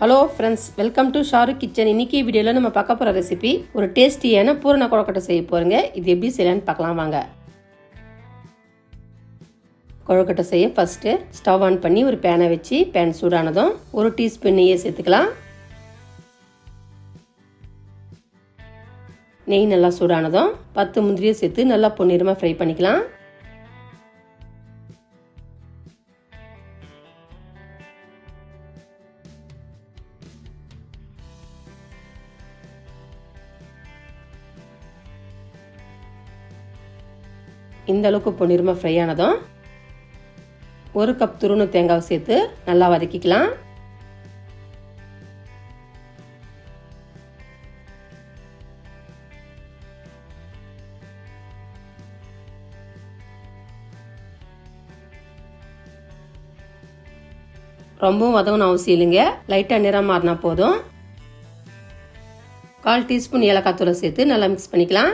Hello friends welcome to Shahrukh kitchen இன்னைக்கு வீடியோவில் நம்ம பார்க்க போகிற ரெசிபி ஒரு டேஸ்டியான பூரண கொழக்கட்டை செய்ய போகிறோங்க இது எப்படி செய்யலான்னு பார்க்கலாம் வாங்க. கொழுக்கட்டை செய்ய ஃபஸ்ட்டு ஸ்டவ் ஆன் பண்ணி ஒரு பேனை வச்சு பேன் சூடானதும் ஒரு டீஸ்பூன் நெய்யை சேர்த்துக்கலாம். நெய் நல்லா சூடானதும் பத்து முந்திரியை சேர்த்து நல்லா பொன்னிறமாக ஃப்ரை பண்ணிக்கலாம். இந்த அளவுக்கு பொன்னிறமாக ஃப்ரை ஆனதும் ஒரு கப் துருணு தேங்காவை சேர்த்து நல்லா வதக்கிக்கலாம். ரொம்பவும் வதங்கணும் அவசியம் இல்லைங்க. லைட்டாக நிறம் மாறினா போதும். கால் டீஸ்பூன் ஏலக்காய் தூளை சேர்த்து நல்லா மிக்ஸ் பண்ணிக்கலாம்.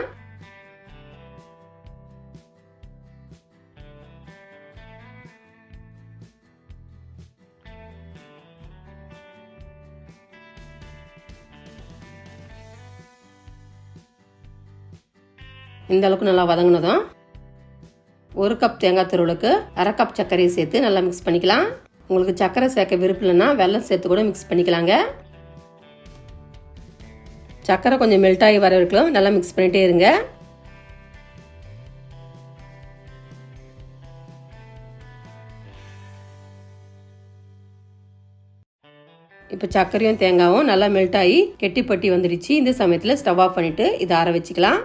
இந்த அளவுக்கு நல்லா வதங்கினதும் ஒரு கப் தேங்காய் துருவலுக்கு அரை கப் சர்க்கரையை சேர்த்து நல்லா மிக்ஸ் பண்ணிக்கலாம். உங்களுக்கு சர்க்கரை சேர்க்க விருப்பம் இல்லைன்னா வெள்ளம் சேர்த்து கூட மிக்ஸ் பண்ணிக்கலாங்க. சர்க்கரை கொஞ்சம் மெல்ட் ஆகி வர வரைக்கும் நல்லா மிக்ஸ் பண்ணிகிட்டே இருங்க. இப்போ சர்க்கரையும் தேங்காயும் நல்லா மெல்ட் ஆகி கெட்டிப்பட்டி வந்துடுச்சு. இந்த சமயத்தில் ஸ்டவ் ஆஃப் பண்ணிவிட்டு இதை ஆற வச்சுக்கலாம்.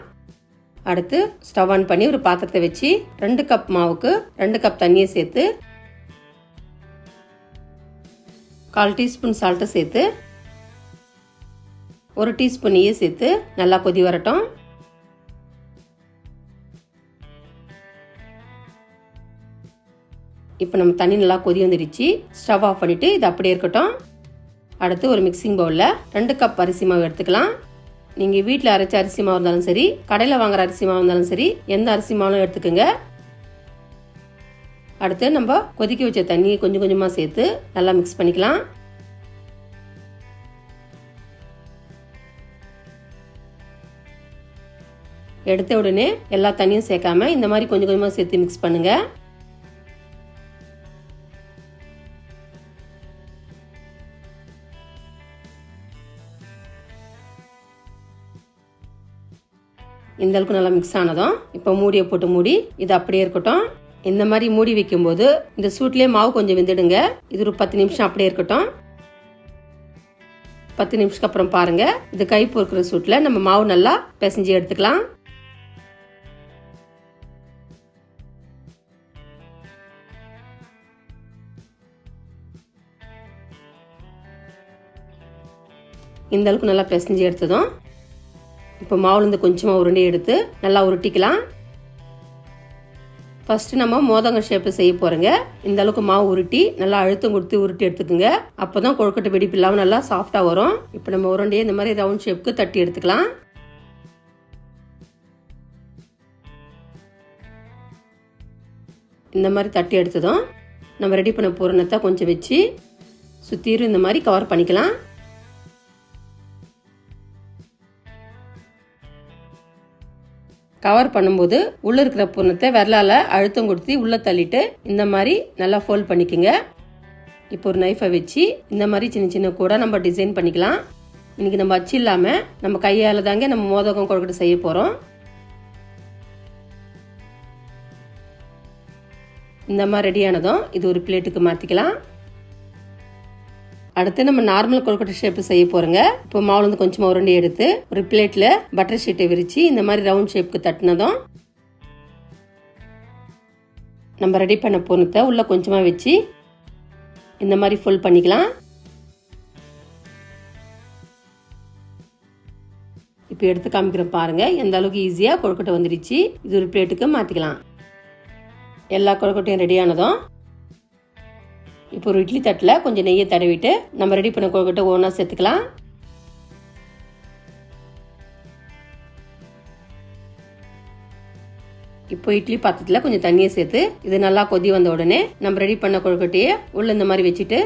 அடுத்து ஸ்டவ் ஆன் பண்ணி ஒரு பாத்திரத்தை வச்சு ரெண்டு கப் மாவுக்கு ரெண்டு கப் தண்ணியை சேர்த்து கால் டீஸ்பூன் சால்ட்டை சேர்த்து ஒரு டீஸ்பூன் நெய்யை சேர்த்து நல்லா கொதி வரட்டும். இப்போ நம்ம தண்ணி நல்லா கொதி வந்துடுச்சு. ஸ்டவ் ஆஃப் பண்ணிவிட்டு இது அப்படியே இருக்கட்டும். அடுத்து ஒரு மிக்சிங் பவுலில் ரெண்டு கப் அரிசி மாவு எடுத்துக்கலாம். நீங்கள் வீட்டில் அரைச்ச அரிசி மாவு இருந்தாலும் சரி கடையில் வாங்குற அரிசி மாவு இருந்தாலும் சரி எந்த அரிசி மாவும் எடுத்துக்கோங்க. அடுத்து நம்ம கொதிக்க வச்ச தண்ணியை கொஞ்சம் கொஞ்சமாக சேர்த்து நல்லா மிக்ஸ் பண்ணிக்கலாம். எடுத்த உடனே எல்லா தண்ணியும் சேர்க்காம இந்த மாதிரி கொஞ்சம் கொஞ்சமாக சேர்த்து மிக்ஸ் பண்ணுங்கள் இந்த அளவுக்கு நல்லா மிக்ஸ் ஆனதும் இப்போ மூடியை போட்டு மூடி இது அப்படியே இருக்கட்டும். இந்த மாதிரி மூடி வைக்கும்போது இந்த சூட்லேயே மாவு கொஞ்சம் வெந்துடுங்க. இது ஒரு பத்து நிமிஷம் அப்படியே இருக்கட்டும். பத்து நிமிஷத்துக்கு அப்புறம் பாருங்க. இது கை பொறுக்கிற சூட்டில் நம்ம மாவு நல்லா பிசைஞ்சு எடுத்துக்கலாம். இந்த அளவுக்கு நல்லா பிசைஞ்சு எடுத்ததும் இப்போ மாவுலேருந்து கொஞ்சமாக உருண்டை எடுத்து நல்லா உருட்டிக்கலாம். ஃபஸ்ட்டு நம்ம மோதங்க ஷேப்பு செய்ய போகிறோங்க இந்த அளவுக்கு மாவு உருட்டி நல்லா அழுத்தம் கொடுத்து உருட்டி எடுத்துக்கோங்க. அப்போ தான் கொழுக்கட்டை வெடிப்பு இல்லாமல் நல்லா சாஃப்டாக வரும். இப்போ நம்ம உருண்டையை இந்த மாதிரி ரவுண்ட் ஷேப்புக்கு தட்டி எடுத்துக்கலாம். இந்த மாதிரி தட்டி எடுத்ததும் நம்ம ரெடி பண்ண பூரணத்தை கொஞ்சம் வச்சு சுற்றிரும் இந்த மாதிரி கவர் பண்ணிக்கலாம். கவர் பண்ணும்போது உள்ளே இருக்கிற பூர்ணத்தை விரலால அழுத்தம் கொடுத்து உள்ளே தள்ளிட்டு இந்த மாதிரி நல்லா ஃபோல்ட் பண்ணிக்கோங்க. இப்போ ஒரு நைஃபை வச்சு இந்த மாதிரி சின்ன சின்ன கூட நம்ம டிசைன் பண்ணிக்கலாம். இன்னைக்கு நம்ம அச்சு இல்லாமல் நம்ம கையால் தாங்க நம்ம மோதகம் கொழுக்கட்டை செய்ய போகிறோம் இந்த மாதிரி ரெடியானதும் இது ஒரு பிளேட்டுக்கு மாற்றிக்கலாம் அடுத்து நம்ம நார்மல் கொழுக்கட்டை ஷேப் செய்ய போறோங்க. இப்போ மாவுல இருந்து கொஞ்சமாக உருண்டை எடுத்து ஒரு பிளேட்ல பட்டர் ஷீட்டை விரிச்சு இந்த மாதிரி ரவுண்ட் ஷேப்புக்கு தட்டினதும் நம்ம ரெடி பண்ண பொருத்தை உள்ள கொஞ்சமாக வச்சு இந்த மாதிரி ஃபுல் பண்ணிக்கலாம். இப்போ எடுத்து காமிக்கிறேன் பாருங்க. எந்த அளவுக்கு ஈஸியாக கொழுக்கட்டை வந்துடுச்சு. இது ஒரு பிளேட்டுக்கு மாற்றிக்கலாம் எல்லா கொழுக்கட்டையும் ரெடியானதும் இப்போ ஒரு இட்லி தட்டில் கொஞ்சம் நெய்யை தடவிட்டு நம்ம ரெடி பண்ண கொழுக்கட்டை ஒன்றா சேர்த்துக்கலாம். இப்போ இட்லி பாத்திரத்தில் கொஞ்சம் தண்ணியை சேர்த்து இது நல்லா கொதி வந்த உடனே நம்ம ரெடி பண்ண கொழுக்கட்டையை உள்ள இந்த மாதிரி வச்சுட்டு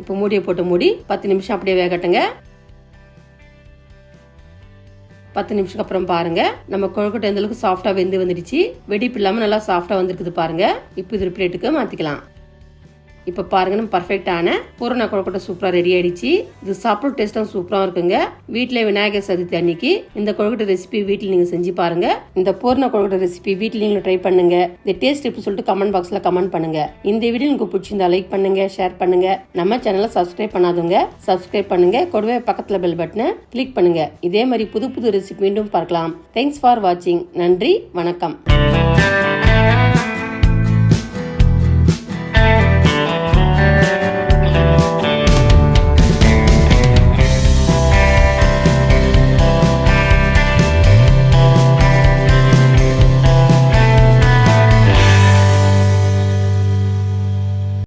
இப்போ மூடியை போட்டு மூடி பத்து நிமிஷம் அப்படியே வேகட்டுங்க. பத்து நிமிஷத்துக்கு அப்புறம் பாருங்க. நம்ம கொழுக்கட்டை எந்த அளவுக்கு சாஃப்டா வெந்து வந்துடுச்சு. வெடிப்பு இல்லாம நல்லா சாஃப்டா வந்திருக்குது பாருங்க. இப்போ இது பிளேட்டுக்கு மாத்திக்கலாம். இப்போ பாருங்க நம்ம பர்ஃபெக்டான பூரண கொழுக்கட்டை சூப்பராக ரெடி ஆயிடுச்சு. இது சாப்பிட டேஸ்ட்டும் சூப்பராக இருக்குங்க. வீட்டில் விநாயகர் சதுர்த்தி அன்னைக்கு இந்த கொழுக்கட்டை ரெசிபி வீட்டில் நீங்கள் செஞ்சு பாருங்க. இந்த பூரண கொழுக்கட்டை ரெசிபி வீட்டில் நீங்களும் ட்ரை பண்ணுங்க. இந்த டேஸ்ட் எப்படி சொல்லிட்டு கமெண்ட் பாக்ஸில் கமெண்ட் பண்ணுங்க. இந்த வீடியோ உங்களுக்கு பிடிச்சிருந்தா லைக் பண்ணுங்க ஷேர் பண்ணுங்க. நம்ம சேனலை சப்ஸ்கிரைப் பண்ணாதவங்க சப்ஸ்கிரைப் பண்ணுங்க. கூடவே பக்கத்தில் பெல் பட்டனை கிளிக் பண்ணுங்க. இதே மாதிரி புது புது ரெசிபி மீண்டும் பார்க்கலாம். தேங்க்ஸ் ஃபார் வாட்சிங் நன்றி வணக்கம்.